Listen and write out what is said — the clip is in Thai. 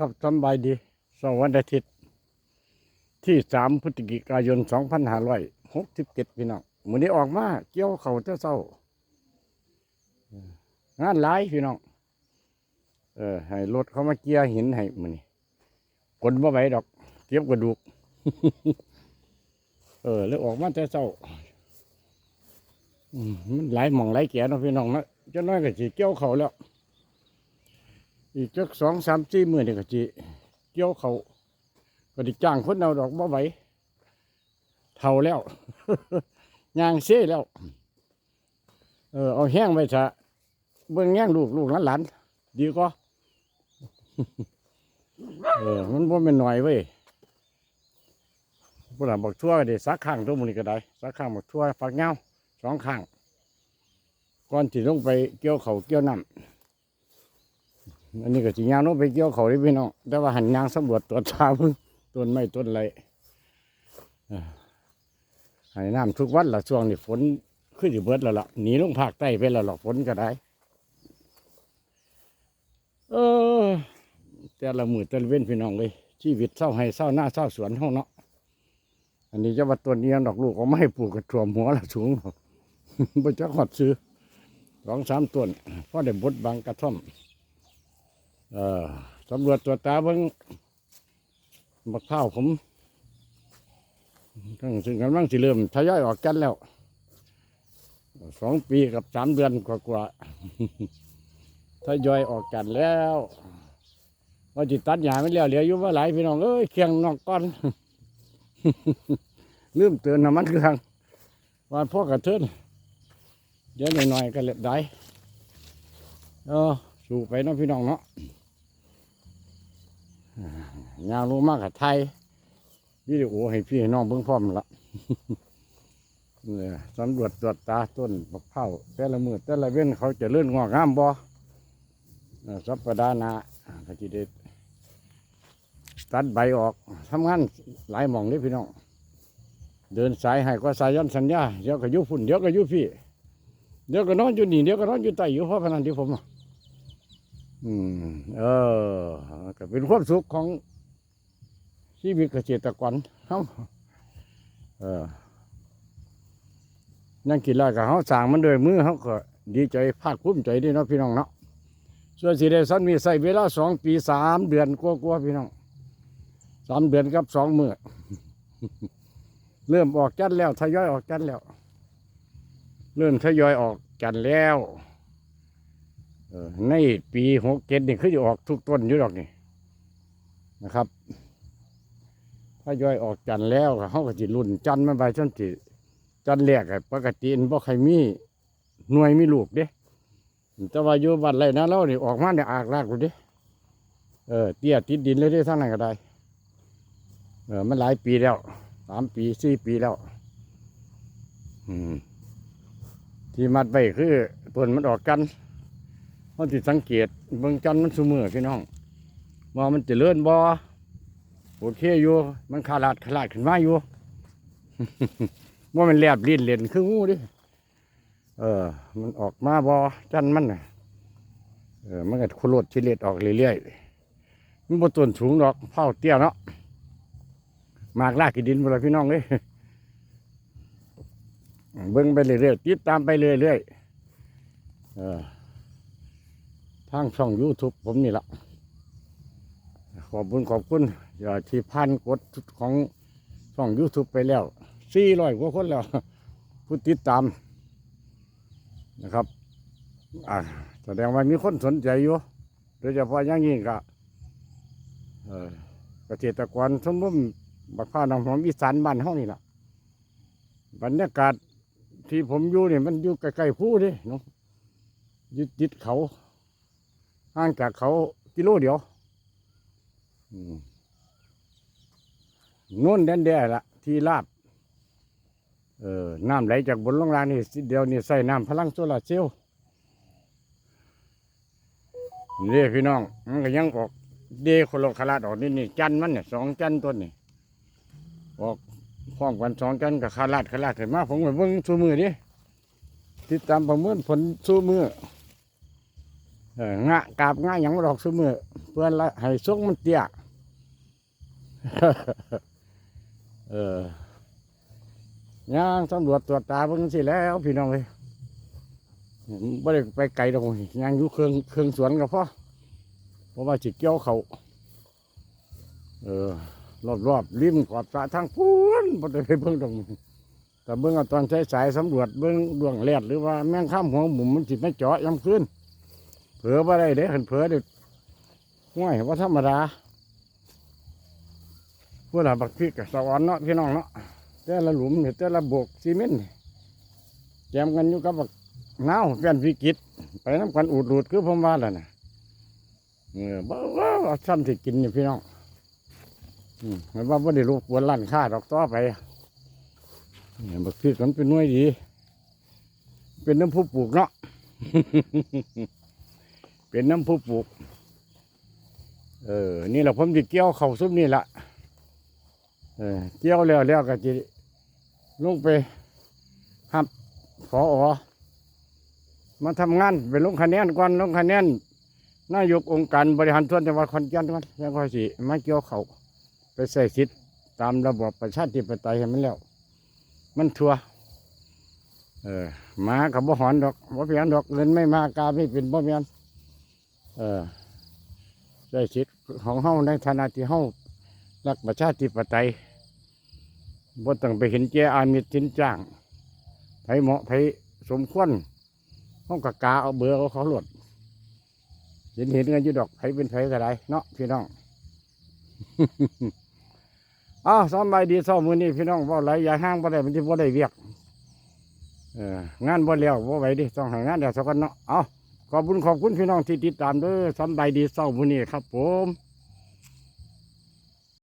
ครับสำบายดีสวันอาทิตย์ ที่สามพฤศจิกายนสองพันห้าร้อยหกสิบเจ็ดพี่น้องมื้อนี้ออกมาเกี่ยวเขาเจ้าเศร้างานหลายพี่น้องเออให้รถเขามาเกี่ยหินให้มื้อนี้กลบ่ไหวดอกเก็บกระดูก เออแล้วออกมาแต่เศร้ามันหลายหม่องหลายแก่เนาะพี่น้องนะเจ้าน้อยก็สิเกี่ยวเขาแล้ว อีกจักสองสามสี่มื้อนี่ก็สิเกี่ยวเขาก็ดิจ้างคนเอาดอกบ่ไหวเท่าแล้วย่างเซ่แล้ว เออเอาแห้งไว้ซะเบิ่งแง่งลูกลูกหลานดีกว่าเออมันบ่แม่นหน้อยเว้ยพวกเราบอกทั่วก็ได้สักข้างตัวมันนี่ก็ได้สักข้างบอกทั่วฝักเงาสองข้างก่อนที่ลงไปเกี่ยวเขาเกี่ยวน้ำ อันนี้ก็จียางลงไปเกี่ยวเขาวได้พี่น้องแต่ว่าหันยางสำรวจตรวจตาพิ่งต้นไม้ต้นไรเออให้น้ำทุกวันละช่วงนี้ฝนขึ้นอยู่เบิดแล้วล่ะหนีลงภาคใต้ไปแล้วหรอกฝนก็ได้ เออ แต่ละมือแต่ละเว้นพี่น้องเลยชีวิตเศร้าให้เศร้าหน้าเศร้าสวนห้องเนาะอันนี้จะว่าตัวเนี้ยดอกลูกเอาไม่ปลูกกระถ่วมหัวละสูงบ่จักหอดซื้อสองสามต้นเพราะได้บดบางกระท่อม เออสำรวจตัวตาเบิ้งบักข้าวผมทั้งซึ่งกำลังสิเริ่มทยอยออกกันแล้วสองปีกับสามเดือนกว่าๆทยอยออกกันแล้วว่าจิตตัดหญ้าไม่แล้วเหลืออยู่ว่าหลายพี่น้องเอ้ยเคียงนอกก้อนลืมเตือนน้ำมันเครื่องวันพ่อกระเทินเดี๋ยวหน่อยๆก็เล็ดได้เออสู่ไปเนาะพี่น้องเนาะ ยาวลงมากกับไทยวิดีโอให้พี่ให้น้องเบิ่งพร้อมละเนี่ยสำรวจตรวจตาต้นมะพร้าวแต่ละมือแต่ละเว้นเขาจะเลื่อนงอกงามบ่สัปดาห์หน้าก็จะได้ตัดใบออกทำงานหลายหม่องนี่พี่น้องเดินสายให้ก็สายย้อนสัญญาเดี๋ยวก็ยุฝุ่นเดี๋ยวก็ยุพี่เดี๋ยวก็นอนอยู่นี่เดี๋ยวก็นอนอยู่ใต้อยู่เพราะพนันที่ผมอะ อืม เออก็เป็นความสุขของชีวิตเกษตรกรเขาเออนั่งกินแล้วก็เขาสั่งมันโดวยมือเขาก็ดีใจภาคภูมิใจดีเนาะพี่น้องเนาะส่วนสีแดงสันมีใส่เวลาสองปีสามเดือนกว่าๆพี่น้องสามเดือนกับสองมือเริ่มออกจันแล้วทยอยออกจันแล้ว เริ่มทยอยออกจันแล้ว ในปีหกเจ็ดนี่คือจะออกทุกต้นอยู่ดอกนี่นะครับทยอยออกจันแล้วเขาก็จิรุ่นจันมันไปจนจิจันแรกปกติมันบ่ใครมีหน่วยมีลูกเด้แต่ว่าอยู่บ้านไรนะเราเนี่ออกมาเนี่ยอากลากเลยเด้เออเตี้ยติดดินเลยเด้ทั้งนั้นก็ได้เออมันหลายปีแล้วสามปีสี่ปีแล้ว อืมที่มัดไปคือต้นมันออกกัน มันติดสังเกตเบิ่งจันทร์มันสูมือพี่น้องว่ามันจะเลื่อนบ่โอเคอยู่ มันขาลาดขาลาดขึ้นมาอยู่ว่ามันแลบลิ้นเล่นคืองูดิเออ มันออกมาบ่จันทร์มันน่ะเออมันก็โคโลดชิเลตออกเรื่อยๆมันบ่ต้นสูงดอกเผาเตี้ยเนาะมากลากกินดินหมดเลยพี่น้องเลยเบิ้งไปเรื่อยๆติดตามไปเรื่อยๆเออ ทางช่อง YouTube ผมนี่ละขอบคุณขอบคุณอย่าที่พันกดของช่อง YouTube ไปแล้วสี่ร้อยกว่าคนแล้วผู้ติดตามนะครับแสดงว่ามีคนสนใจอยู่โดยเฉพาะอย่างยิ่งก็เอ่อเกษตรกรสมมติบักพร้าน้ำหอมอีสานบ้านเฮานี่ล่ะบรรยากาศที่ผมอยู่นี่มันอยู่ใกล้ๆผู้นี่เนาะยึดติดเขา ห่างจากเขากิโลเดียวอืมโน่นแดนแดละที่ลาบเออน้ำไหลจากบนลงล่างนี่สิเดียวนี่ใส่น้ำพลังโซลาเซลล์นี่พี่น้องมันก็ยังออกเดโคโลคาราดออกนี่นี่จันมันเนี่ยสองจันต้นนี่ออกพร้อมกันสองกันกับคาลาดคาลาดเห็นมาผมไปเบิ่งสู้มือดิติดตามประเมินผลสู้มือ งะกาบงะหยังบ่ดอกซุมือเพื่อนละให้ซุกมันเตี้ยเออย่างตำรวจตรวจตาเบิ่งสิแล้ว พี่น้องเลยบ่ได้ไปไกลดอกย่างอยู่เครื่องเครื่องสวนก็พอเพราะว่าสิตเกี่ยวเขาเออรอบๆริมขอบสระทางพูนบ่ได้ไปเบิ่งตรงแต่เบิ่งเอาตอนใช้สายสำรวจเบิ่งดวงแรดหรือว่าแมงข้ามหัวหมุมมันสิตไม่เจาะยามคืน เผลอบ่ได้เด้คันเผลอเด้ห่วยว่าธรรมดาพวกเราบักพริกกับสวรรค์เนาะพี่น้องเนาะแต่ละหลุมนี่แต่ละโบกซีเมนต์แจมกันอยู่กับบักนาแฟนวิกฤตไปน้ำกันอูดรูดคือผมว่าแล้วนะเออบ้าว่าซ้ำที่กินนี่พี่น้องอืมมันว่าบ่ได้รู้วนล้านค่าดอกต่อไปเนี่ยบักพริกมันเป็นน่วยดี เป็นน้ำผู้ปลูกเนาะ เป็นน้ำผู้ปลูก เออ นี่แหละผมจะเกี่ยวเข่าซุปนี่ละเออเกี่ยวแล้วแล้วก็จะลงไปหับขออมาทำงานไปลงคะแนนก่อนลงคะแนนนายกองค์การบริหารส่วนจังหวัดขอนแก่นก่อนแล้วก็สิมาเกี่ยวเขาไปใส่สิทธิ์ตามระบอบประชาธิปไตยให้มันแล้ว มันทัวเออหมากับบ่หอนดอกบ่เพียนดอกเงินไม่มากาไม่เป็นบ่เพียน เออใส่สิทธิ์ของเฮาในฐานะที่เฮารักประชาธิปไตยบ่ต้องไปเห็นแก่อามิตรสินจ้างไผเหมาะไผสมควรเฮากะกาเอาเบอร์เอาเขาหลดเห็นเห็นกันอยู่ดอกไผเป็นไผก็ได้เนาะพี่น้องอ้าวสำบายดีเศร้ามือนี้พี่น้องว่าไรอย่าห้างบ่ได้มันที่บ่ได้เวียกเอองานบ่แล้วบ่ไหวดิต้องห้งานเดี๋ยวสักกันเนาะเอา ขอบคุณขอบคุณพี่น้องที่ติดตามเด้อสำบายดีเศร้ามือนี้ครับผม